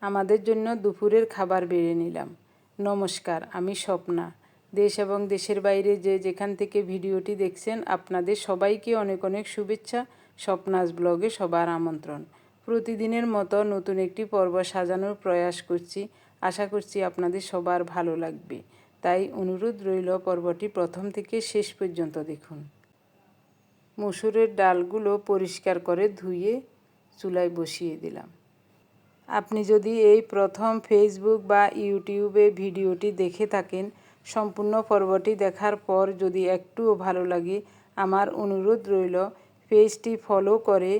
আমাদের জন্য দুপুরের খাবার বেড়ে নিলাম। নমস্কার, আমি স্বপ্না। দেশ এবং দেশের বাইরে যে যেখান থেকে ভিডিওটি দেখছেন, আপনাদের সবাইকে অনেক অনেক শুভেচ্ছা। স্বপ্নাস ব্লগে সবার আমন্ত্রণ। প্রতিদিনের মতো নতুন একটি পর্ব সাজানোর প্রয়াস করছি। আশা করছি আপনাদের সবার ভালো লাগবে। তাই অনুরোধ রইল পর্বটি প্রথম থেকে শেষ পর্যন্ত দেখুন। মসুরের ডালগুলো পরিষ্কার করে ধুয়ে চুলায় বসিয়ে দিলাম। আপনি যদি এই প্রথম ফেসবুক বা ইউটিউবে ভিডিওটি দেখে থাকেন, সম্পূর্ণ পর্বটি দেখার পর যদি একটুও ভালো লাগে, আমার অনুরোধ রইল পেজটি ফলো করে,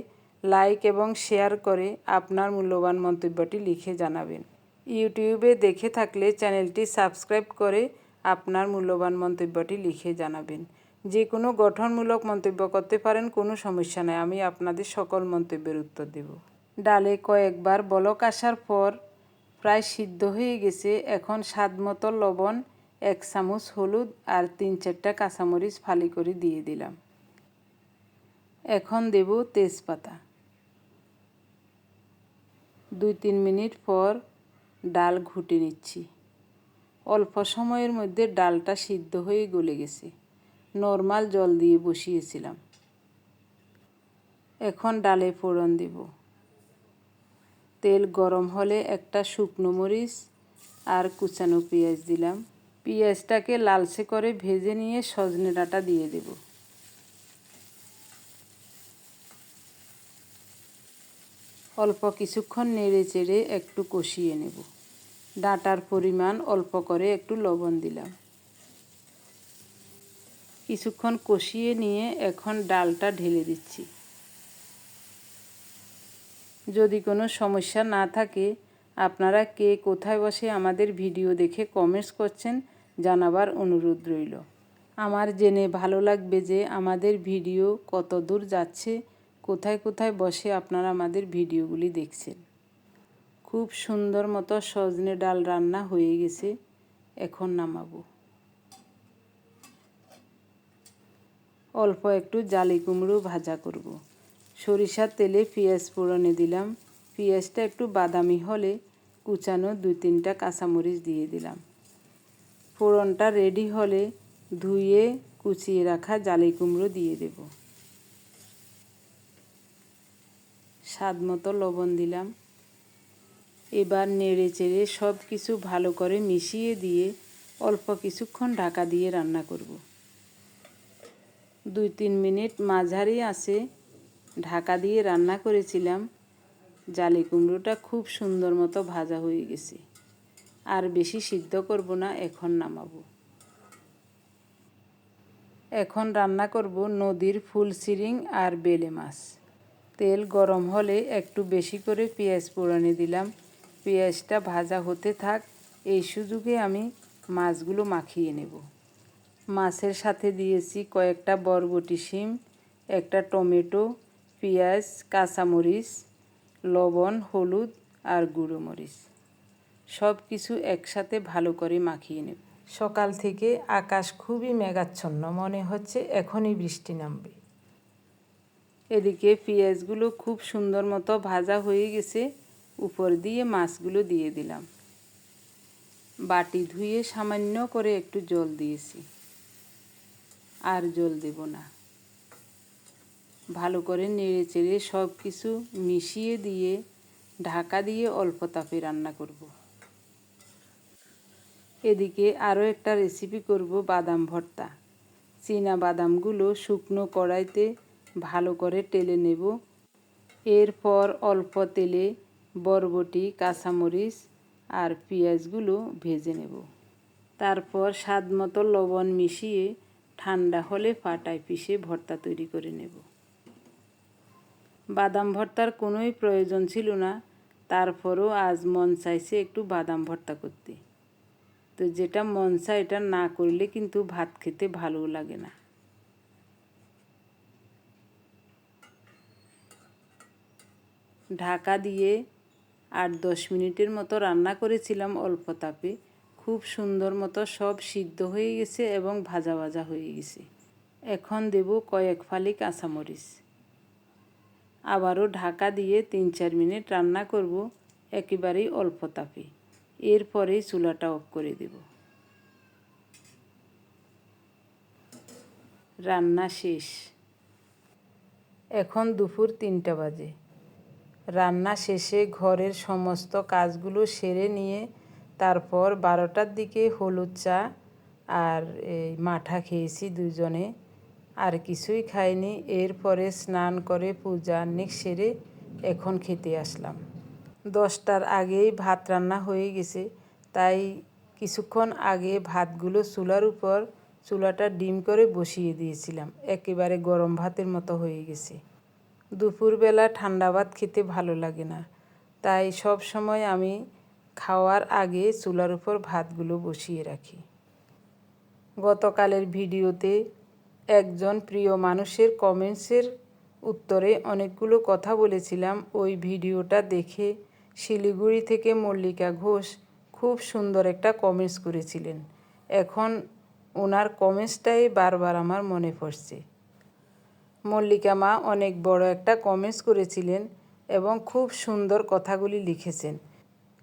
লাইক এবং শেয়ার করে আপনার মূল্যবান মন্তব্যটি লিখে জানাবেন। ইউটিউবে দেখে থাকলে চ্যানেলটি সাবস্ক্রাইব করে আপনার মূল্যবান মন্তব্যটি লিখে জানাবেন। যে কোনো গঠনমূলক মন্তব্য করতে পারেন, কোনো সমস্যা নেই, আমি আপনাদের সকল মন্তব্যের উত্তর দেব। ডালে কয়েকবার বলক আসার পর প্রায় সিদ্ধ হয়ে গেছে। এখন স্বাদ মতো লবণ, এক চামচ হলুদ আর তিন চারটা কাঁচামরিচ ফালি করে দিয়ে দিলাম। এখন দেব তেজপাতা। দুই তিন মিনিট পর ডাল ঘুটে নিচ্ছি। অল্প সময়ের মধ্যে ডালটা সিদ্ধ হয়ে গলে গেছে। নর্মাল জল দিয়ে বসিয়েছিলাম। এখন ডালে ফোড়ন দেব। তেল গরম হলে একটা শুকনো মরিচ আর কুচানো পেঁয়াজ দিলাম। পেঁয়াজটাকে লালচে করে ভেজে নিয়ে সজনে ডাঁটা দিয়ে দেব। অল্প কিছুক্ষণ নেড়ে চেড়ে একটু কষিয়ে নেব। ডাঁটার পরিমাণ অল্প করে একটু লবণ দিলাম। কিছুক্ষণ কষিয়ে নিয়ে এখন ডালটা ঢেলে দিচ্ছি। যদি কোনো সমস্যা না থাকে, আপনারা কে কোথায় বসে আমাদের ভিডিও দেখে কমেন্টস করছেন জানাবার অনুরোধ রইল। আমার জেনে ভালো লাগবে যে আমাদের ভিডিও কত দূর যাচ্ছে, কোথায় কোথায় বসে আপনারা আমাদের ভিডিওগুলি দেখছেন। খুব সুন্দর মতো সজনে ডাল রান্না হয়ে গেছে, এখন নামাবো। অল্প একটু জালি কুমড়ো ভাজা করব। সরিষার তেলে পেঁয়াজ ফোড়নে দিলাম। পেঁয়াজটা একটু বাদামি হলে কুচানো দুই তিনটা কাঁচামরিচ দিয়ে দিলাম। ফোড়নটা রেডি হলে ধুয়ে কুচিয়ে রাখা জালি কুমড়ো দিয়ে দেব। স্বাদ মতো লবণ দিলাম। এবার নেড়ে চেড়ে সব কিছু ভালো করে মিশিয়ে দিয়ে অল্প কিছুক্ষণ ঢাকা দিয়ে রান্না করব। দুই তিন মিনিট মাঝারি আছে ঢাকা দিয়ে রান্না করেছিলাম, জালি কুমড়োটা খুব সুন্দর মতো ভাজা হয়ে গেছে। আর বেশি সিদ্ধ করব না, এখন নামাবো। এখন রান্না করব নদীর ফুল সিরিং আর বেলে মাছ। তেল গরম হলে একটু বেশি করে পেঁয়াজ পোড়ানি দিলাম। পেঁয়াজটা ভাজা হতে থাক, এই সুযোগে আমি মাছগুলো মাখিয়ে নেব। মাছের সাথে দিয়েছি কয়েকটা বরবটি শিম, একটা টমেটো পেঁয়াজ কাঁচামরিচ লবণ হলুদ আর গুঁড়ো মরিচ। সব কিছু একসাথে ভালো করে মাখিয়ে নেব। সকাল থেকে আকাশ খুবই মেঘাচ্ছন্ন মনে হচ্ছে এখনই বৃষ্টি নামবে। এদিকে পেঁয়াজগুলো খুব সুন্দর মতো ভাজা হয়ে গেছে। উপর দিয়ে মাছগুলো দিয়ে দিলাম। বাটি ধুয়ে সামান্য করে একটু জল দিয়েছি। আর জল দেব না। ভালো করে নেড়ে চেড়ে সব কিছু মিশিয়ে দিয়ে, ঢাকা দিয়ে অল্প তাপে রান্না করব। এদিকে আরও একটা রেসিপি করব বাদাম ভর্তা। চীনা বাদামগুলো শুকনো কড়াইতে ভালো করে টেলে নেব। এরপর অল্প তেলে বরবটি, কাঁচামরিচ আর পেঁয়াজগুলো ভেজে নেব। তারপর স্বাদ মতো লবণ মিশিয়ে ঠান্ডা হলে পাটায় পিষে ভর্তা তৈরি করে নেব। বাদাম ভর্তার কোনোই প্রয়োজন ছিল না। তারপরও আজ মন চাইছে একটু বাদাম ভর্তা করতে। তো যেটা মন চায় এটা না করলে কিন্তু ভাত খেতে ভালো লাগে না। ঢাকা দিয়ে আট দশ মিনিটের মতো রান্না করেছিলাম অল্প তাপে। খুব সুন্দর মতো সব সিদ্ধ হয়ে গেছে এবং ভাজা ভাজা হয়ে গেছে। এখন দেব কয়েক ফালি কাঁচামরিচ। আবারও ঢাকা দিয়ে তিন চার মিনিট রান্না করব, একেবারেই অল্প তাপে। এরপরেই চুলাটা অফ করে দেব। রান্না শেষ। এখন দুপুর তিনটা বাজে। রান্না শেষে ঘরের সমস্ত কাজগুলো সেরে নিয়ে তারপর বারোটার দিকে হলুদ চা আর এই মাঠা খেয়েছি দুজনে। আর কিছুই খাইনি। এরপরে স্নান করে পূজা অনেক সেরে এখন খেতে আসলাম। দশটার আগেই ভাত রান্না হয়ে গেছে। তাই কিছুক্ষণ আগে ভাতগুলো চুলার উপর, চুলাটা ডিম করে বসিয়ে দিয়েছিলাম। একেবারে গরম ভাতের মতো হয়ে গেছে। দুপুরবেলা ঠান্ডা ভাত খেতে ভালো লাগে না। তাই সব সময় আমি খাওয়ার আগে চুলার উপর ভাতগুলো বসিয়ে রাখি। গতকালের ভিডিওতে একজন প্রিয় মানুষের কমেন্টসের উত্তরে অনেকগুলো কথা বলেছিলাম। ওই ভিডিওটা দেখে শিলিগুড়ি থেকে মল্লিকা ঘোষ খুব সুন্দর একটা কমেন্টস করেছিলেন। এখন ওনার কমেন্টসটাই বারবার আমার মনে পড়ছে। মল্লিকা মা অনেক বড় একটা কমেন্টস করেছিলেন এবং খুব সুন্দর কথাগুলি লিখেছেন।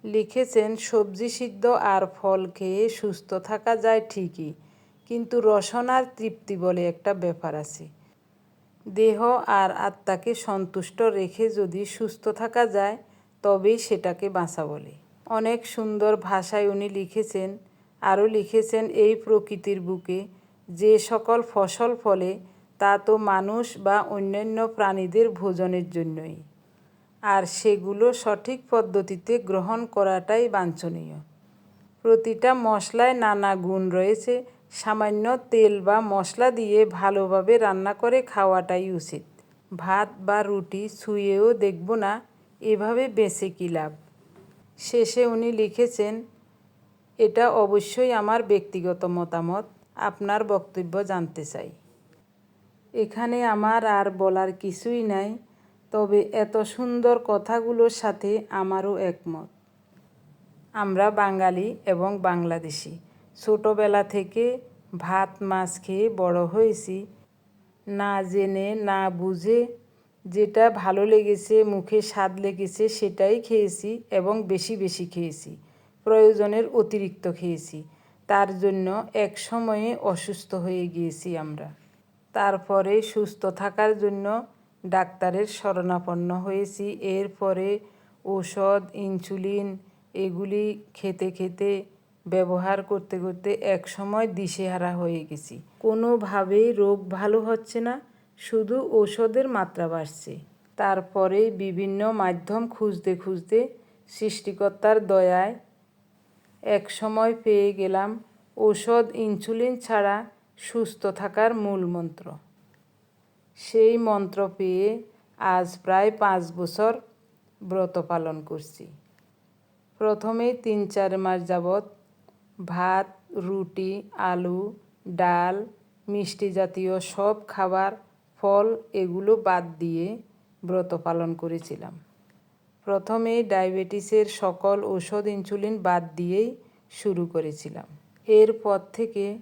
লিখেছেন, সবজি সিদ্ধ আর ফল খেয়ে সুস্থ থাকা যায় ঠিকই কিন্তু রসনার তৃপ্তি বলে একটা ব্যাপার আছে। দেহ আর আত্মাকে সন্তুষ্ট রেখে যদি সুস্থ থাকা যায়, তবেই সেটাকে বাঁচা বলে। অনেক সুন্দর ভাষায় উনি লিখেছেন, আরও লিখেছেন এই প্রকৃতির বুকে, যে সকল ফসল ফলে, তা তো মানুষ বা অন্যান্য প্রাণীদের ভোজনের জন্যই। আর সেগুলো সঠিক পদ্ধতিতে গ্রহণ করাটাই বাঞ্ছনীয়। প্রতিটা মশলায় নানা গুণ রয়েছে সামান্য তেল বা মশলা দিয়ে ভালোভাবে রান্না করে খাওয়াটাই উচিত। ভাত বা রুটি ছুঁয়েও দেখব না, এভাবে বেঁচে কী লাভ? শেষে উনি লিখেছেন, এটা অবশ্যই আমার ব্যক্তিগত মতামত, আপনার বক্তব্য জানতে চাই। এখানে আমার আর বলার কিছুই নাই, তবে এত সুন্দর কথাগুলোর সাথে আমারও একমত। আমরা বাঙালি এবং বাংলাদেশি। ছোটোবেলা থেকে ভাত মাছ খেয়ে বড় হয়েছি। না জেনে, না বুঝে যেটা ভালো লেগেছে, মুখে স্বাদ লেগেছে সেটাই খেয়েছি এবং বেশি বেশি খেয়েছি। প্রয়োজনের অতিরিক্ত খেয়েছি। তার জন্য এক সময়ে অসুস্থ হয়ে গিয়েছি আমরা। তারপরে সুস্থ থাকার জন্য ডাক্তারের শরণাপন্ন হয়েছি। এরপরে ঔষধ, ইনসুলিন এগুলি খেতে খেতে ব্যবহার করতে করতে এক সময় দিশেহারা হয়ে গেছি। কোনোভাবেই রোগ ভালো হচ্ছে না, শুধু ঔষধের মাত্রা বাড়ছে। তারপরে বিভিন্ন মাধ্যম খুঁজতে খুঁজতে সৃষ্টিকর্তার দয়ায় এক সময় পেয়ে গেলাম, ঔষধ ইনসুলিন ছাড়া সুস্থ থাকার মূল মন্ত্র। সেই মন্ত্র পেয়ে আজ প্রায় পাঁচ বছর ব্রত পালন করছি। প্রথমে তিন চার মাস যাবৎ ভাত, রুটি, আলু, ডাল, মিষ্টি জাতীয় সব খাবার, ফল এগুলো বাদ দিয়ে ব্রত পালন করেছিলাম। প্রথমে ডায়াবেটিসের সকল ওষুধ ইনসুলিন বাদ দিয়েই শুরু করেছিলাম। এরপর থেকে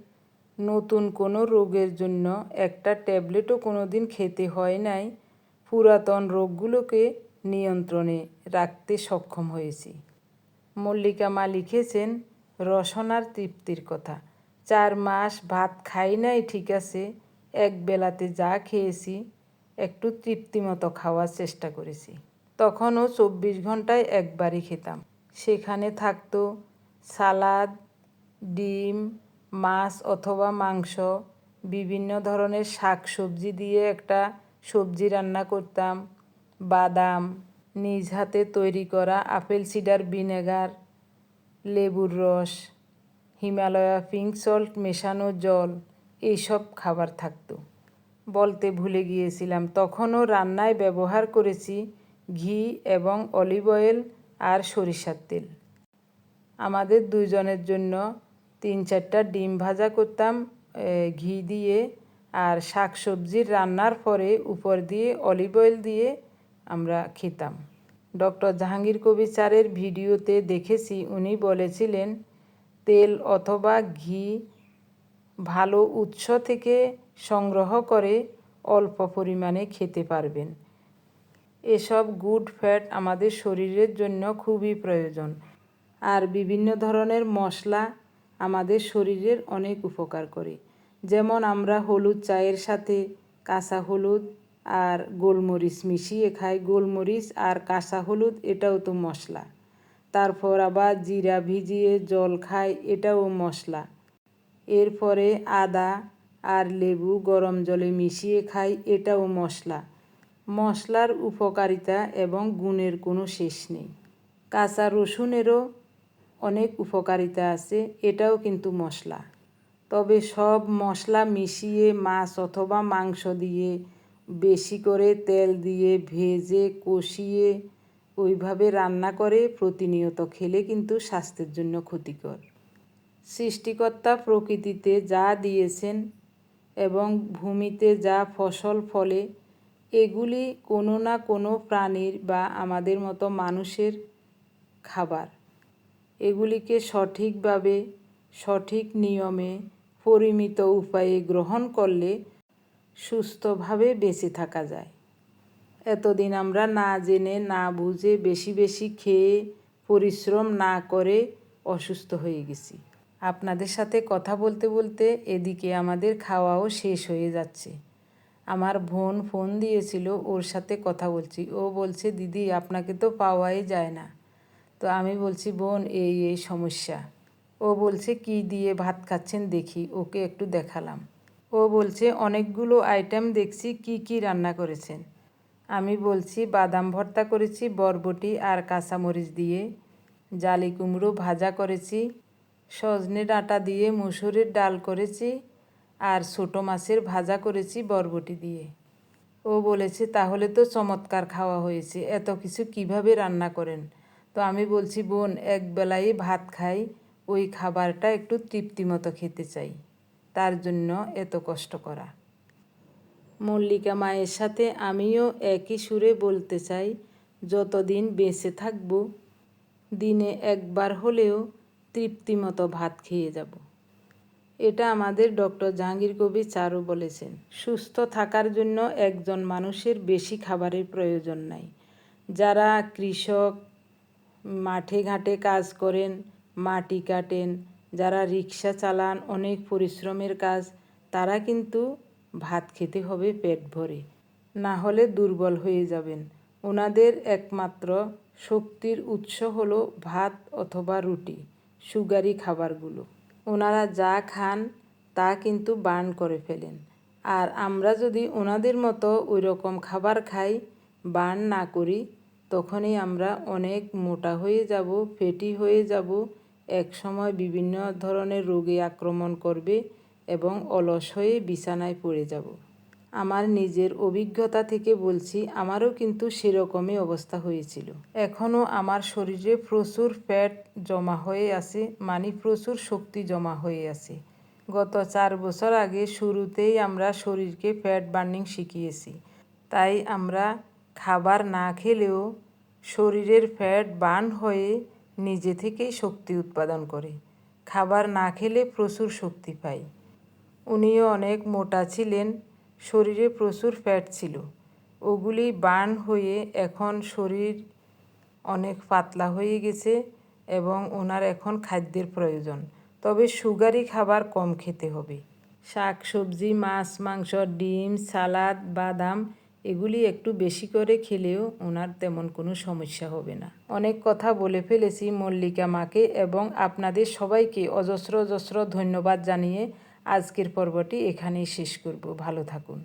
নতুন কোনো রোগের জন্য একটা ট্যাবলেটও কোনো দিন খেতে হয় নাই। পুরাতন রোগগুলোকে নিয়ন্ত্রণে রাখতে সক্ষম হয়েছি। মল্লিকা মা লিখেছেন রসনার তৃপ্তির কথা। চার মাস ভাত খাই নাই, ঠিক আছে, এক বেলাতে যা খেয়েছি, একটু তৃপ্তিমতো খাওয়ার চেষ্টা করেছি। তখনও চব্বিশ ঘন্টায় একবারই খেতাম। সেখানে থাকতো সালাদ, ডিম, মাছ অথবা মাংস, বিভিন্ন ধরনের শাক সবজি দিয়ে একটা সবজি রান্না করতাম, বাদাম, নিজ হাতে তৈরি করা আপেল সিডার ভিনেগার লেবুর রস, হিমালয়া পিঙ্ক সল্ট মেশানো জল এইসব খাবার থাকতো। বলতে ভুলে গিয়েছিলাম, তখনও রান্নায় ব্যবহার করেছি ঘি এবং অলিভ অয়েল আর সরিষার তেল। আমাদের দুজনের জন্য তিন চারটা ডিম ভাজা করতাম ঘি দিয়ে আর শাক সবজির রান্নার পরে উপর দিয়ে অলিভ অয়েল দিয়ে আমরা খেতাম। ডক্টর জাহাঙ্গীর কবির চারের ভিডিওতে দেখেছি, উনি বলেছিলেন, তেল অথবা ঘি ভালো উৎস থেকে সংগ্রহ করে অল্প পরিমাণে খেতে পারবেন। এসব গুড ফ্যাট আমাদের শরীরের জন্য খুবই প্রয়োজন। আর বিভিন্ন ধরনের মশলা আমাদের শরীরের অনেক উপকার করে। যেমন আমরা হলুদ চায়ের সাথে কাঁচা হলুদ আর গোলমরিচ মিশিয়ে খাই। গোলমরিচ আর কাঁচা হলুদ, এটাও তো মশলা। তারপর আবার জিরা ভিজিয়ে জল খাই, এটাও মশলা। এরপরে আদা আর লেবু গরম জলে মিশিয়ে খাই, এটাও মশলা। মশলার উপকারিতা এবং গুণের কোনো শেষ নেই। কাঁচা রসুনেরও অনেক উপকারিতা আছে, এটাও কিন্তু মশলা। তবে সব মশলা মিশিয়ে মাছ অথবা মাংস দিয়ে বেশি করে তেল দিয়ে ভেজে, কষিয়ে ওইভাবে রান্না করে প্রতিনিয়ত খেলে কিন্তু স্বাস্থ্যের জন্য ক্ষতিকর। সৃষ্টিকর্তা প্রকৃতিতে যা দিয়েছেন এবং ভূমিতে যা ফসল ফলে, এগুলি কোনো না কোনো প্রাণীর বা আমাদের মতো মানুষের খাবার। এগুলিকে সঠিকভাবে, সঠিক নিয়মে, পরিমিত উপায়ে গ্রহণ করলে সুস্থভাবে বেঁচে থাকা যায়। এতদিন আমরা না জেনে, না বুঝে বেশি বেশি খেয়ে পরিশ্রম না করে অসুস্থ হয়ে গেছি। আপনাদের সাথে কথা বলতে বলতে এদিকে আমাদের খাওয়াও শেষ হয়ে যাচ্ছে। আমার বোন ফোন দিয়েছিল, ওর সাথে কথা বলছি। ও বলছে, দিদি, আপনাকে তো পাওয়াই যায় না। তো আমি বলছি, বোন, এই এই সমস্যা। ও বলছে, কি দিয়ে ভাত খাচ্ছেন দেখি, ওকে একটু দেখালাম। ও বলছে, অনেকগুলো আইটেম দেখছি, কি কি রান্না করেছেন? আমি বলছি, বাদাম ভর্তা করেছি, বরবটি আর কাঁচামরিচ দিয়ে, জালি কুমড়ো ভাজা করেছি, সজনে ডাঁটা দিয়ে মুসুরের ডাল করেছি আর ছোটো মাছের ভাজা করেছি বরবটি দিয়ে। ও বলেছে, তাহলে তো চমৎকার খাওয়া হয়েছে, এত কিছু কীভাবে রান্না করেন? তো আমি বলছি, বোন, এক বেলায় ভাত খাই, ওই খাবারটা একটু তৃপ্তি মতো খেতে চাই। তার জন্য এত কষ্ট করা। মল্লিকা মায়ের সাথে আমিও একই সুরে বলতে চাই, যতদিন বেঁচে থাকব, দিনে একবার হলেও তৃপ্তিমতো ভাত খেয়ে যাব। এটা আমাদের ডক্টর জাহাঙ্গীর কবির চারু বলেছেন, সুস্থ থাকার জন্য একজন মানুষের বেশি খাবারের প্রয়োজন নাই। যারা কৃষক, মাঠে ঘাটে কাজ করেন, মাটি কাটেন যারা রিক্সা চালান, অনেক পরিশ্রমের কাজ, তারা কিন্তু ভাত খেতে হবে পেট ভরে। না হলে দুর্বল হয়ে যাবেন। ওনাদের একমাত্র শক্তির উৎস হলো ভাত অথবা রুটি, সুগারি খাবারগুলো। ওনারা যা খান, তা কিন্তু বার্ন করে ফেলেন। আর আমরা যদি ওনাদের মতো ওই রকম খাবার খাই, বার্ন না করি, তখনই আমরা অনেক মোটা হয়ে যাব ফেটি হয়ে যাব এক সময় বিভিন্ন ধরনের রোগে আক্রমণ করবে এবং অলস হয়ে বিছানায় পড়ে যাব। আমার নিজের অভিজ্ঞতা থেকে বলছি, আমারও কিন্তু সেরকমই অবস্থা হয়েছিল। এখনও আমার শরীরে প্রচুর ফ্যাট জমা হয়ে আছে মানে প্রচুর শক্তি জমা হয়ে আছে। গত চার বছর আগে শুরুতেই আমরা শরীরকে ফ্যাট বার্নিং শিখিয়েছি। তাই আমরা খাবার না খেলেও শরীরের ফ্যাট বার্ন হয়ে নিজে থেকেই শক্তি উৎপাদন করে। খাবার না খেলে প্রচুর শক্তি পাই। উনিও অনেক মোটা ছিলেন, শরীরে প্রচুর ফ্যাট ছিল। ওগুলি বার্ন হয়ে এখন শরীর অনেক পাতলা হয়ে গেছে এবং ওনার এখন খাদ্যের প্রয়োজন। তবে সুগারি খাবার কম খেতে হবে। শাক সবজি মাছ, মাংস, ডিম, সালাদ, বাদাম এগুলি একটু বেশি করে খেলেও ওনার তেমন কোনো সমস্যা হবে না। অনেক কথা বলে ফেলেছি মল্লিকা মাকে এবং আপনাদের সবাইকে অজস্র অজস্র ধন্যবাদ জানিয়ে আজকের পর্বটি এখানেই শেষ করব। ভালো থাকুন।